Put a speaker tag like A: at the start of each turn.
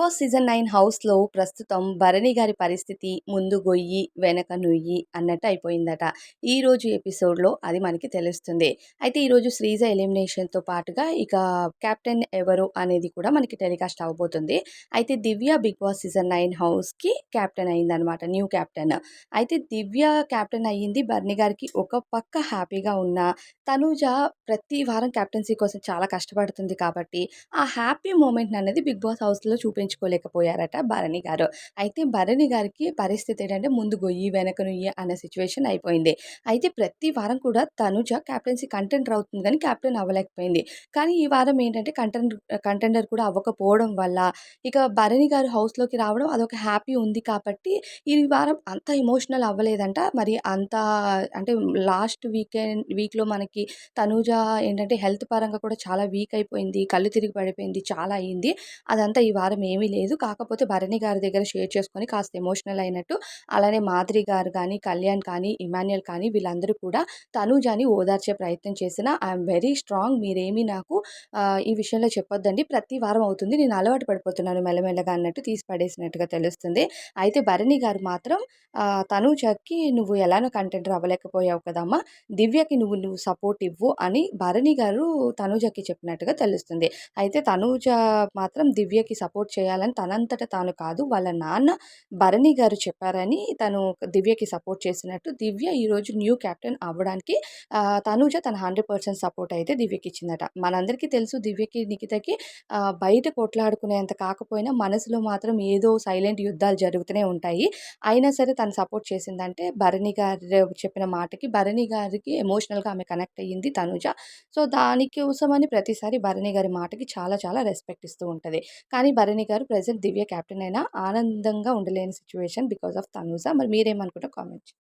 A: Boss season nine హౌస్లో ప్రస్తుతం భరణి గారి పరిస్థితి ముందు గొయ్యి వెనక నుయ్యి అన్నట్టు అయిపోయిందట. ఈ రోజు ఎపిసోడ్లో అది మనకి తెలుస్తుంది. అయితే ఈరోజు శ్రీజ ఎలిమినేషన్తో పాటుగా ఇక కెప్టెన్ ఎవరు అనేది కూడా మనకి టెలికాస్ట్ అవబోతుంది. అయితే Divya Bigg Boss season nine హౌస్కి కెప్టెన్ అయిందనమాట న్యూ కెప్టెన్. అయితే దివ్య కెప్టెన్ అయ్యింది భరణి గారికి ఒక పక్క హ్యాపీగా ఉన్న తనుజ ప్రతి వారం కెప్టెన్సీ కోసం చాలా కష్టపడుతుంది కాబట్టి ఆ హ్యాపీ మూమెంట్ అనేది బిగ్ బాస్ హౌస్లో చూపించుకోలేకపోయారట భరణి గారు. అయితే భరణి గారికి పరిస్థితి ఏంటంటే ముందు గొయ్యి వెనక నుయ్యి అనే సిచ్యువేషన్ అయిపోయింది. అయితే ప్రతి వారం కూడా తనుజ క్యాప్టెన్సీ కంటెండర్ అవుతుంది కానీ క్యాప్టెన్ అవ్వలేకపోయింది. కానీ ఈ వారం ఏంటంటే కంటెండర్ కంటెండర్ కూడా అవ్వకపోవడం వల్ల ఇక భరణి గారు హౌస్లోకి రావడం అదొక హ్యాపీ ఉంది కాబట్టి ఈ వారం అంత ఎమోషనల్ అవ్వలేదంట. మరి అంత అంటే లాస్ట్ వీకెండ్ వీక్లో మనకి తనూజ ఏంటంటే హెల్త్ పరంగా కూడా చాలా వీక్ అయిపోయింది కళ్ళు తిరిగి పడిపోయింది చాలా అయింది. అదంతా ఈ వారం ఏం ఏమీ లేదు. కాకపోతే భరణి గారి దగ్గర షేర్ చేసుకొని కాస్త ఎమోషనల్ అయినట్టు అలానే మాధురి గారు కానీ కళ్యాణ్ కానీ ఇమాన్యుయల్ కానీ వీళ్ళందరూ కూడా తనూజాని ఓదార్చే ప్రయత్నం చేసిన ఐఎమ్ వెరీ స్ట్రాంగ్ మీరేమీ నాకు ఈ విషయంలో చెప్పొద్దండి. ప్రతి వారం అవుతుంది. నేను అలవాటు పడిపోతున్నాను మెల్లమెల్లగా అన్నట్టు తీసి పడేసినట్టుగా తెలుస్తుంది. అయితే భరణి గారు మాత్రం తనూజకి నువ్వు ఎలానో కంటెంట్ అవ్వలేకపోయావు కదమ్మా. దివ్యకి నువ్వు నువ్వు సపోర్ట్ ఇవ్వు అని భరణి గారు తనూజకి చెప్పినట్టుగా తెలుస్తుంది. అయితే తనూజ మాత్రం దివ్యకి సపోర్ట్ చేయాలని తనంతట తాను కాదు వాళ్ళ నాన్న భరణి గారు చెప్పారని తను దివ్యకి సపోర్ట్ చేసినట్టు దివ్య ఈరోజు న్యూ కెప్టెన్ అవ్వడానికి తనుజ తన హండ్రెడ్ పర్సెంట్ సపోర్ట్ అయితే దివ్యకి ఇచ్చిందట. మనందరికీ తెలుసు దివ్యకి నిఖితకి బయట కొట్లాడుకునేంత కాకపోయినా మనసులో మాత్రం ఏదో సైలెంట్ యుద్ధాలు జరుగుతూనే ఉంటాయి. అయినా సరే తను సపోర్ట్ చేసిందంటే భరణి గారు చెప్పిన మాటకి భరణి గారికి ఎమోషనల్గా ఆమె కనెక్ట్ అయ్యింది తనుజ. సో దానికోసమని ప్రతిసారి భరణి గారి మాటకి చాలా చాలా రెస్పెక్ట్ ఇస్తూ ఉంటుంది. కానీ భరణి గారు ప్రజెంట్ దివ్య క్యాప్టెన్ అయినా ఆనందంగా ఉండలేని సిచ్యువేషన్ బికాస్ ఆఫ్ తనూజ. మరి మీరేమనుకుంటా కామెంట్